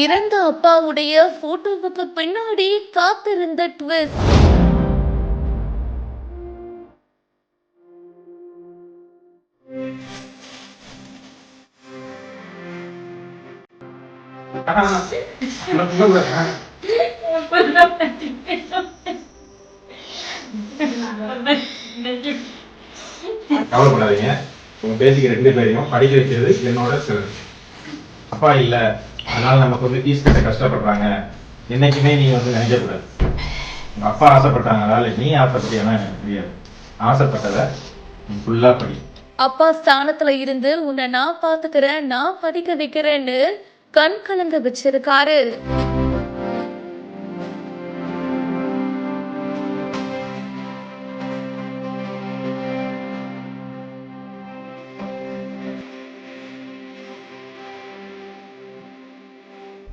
இறந்த அப்பாவுடைய போட்டோவுக்கு பின்னாடி காத்திருந்த ட்விஸ்ட் கவலைப்படாதீங்க. உங்க பேசிக்க ரெண்டு பேரையும் படிக்க வைக்கிறது என்னோட சிறப்பு. அப்பா இல்லை. அதனால நமக்கு வந்து ஃபீஸ் கட்ட கஷ்டப்படுறாங்க. என்னைக்குமே நீ வந்து நினைக்கக்கூடாது. உங்க அப்பா ஆசைப்பட்டாங்க அதனால நீ ஆசைப்பட்டியனா எனக்கு தெரியாது ஆசைப்பட்டதை நீ ஃபுல்லா படி. அப்பா ஸ்தானத்துல இருந்து உன்னை நான் பாத்துக்கிறேன் நான் படிக்க வைக்கிறேன்னு கண் கலங்க வச்சிருக்காரு.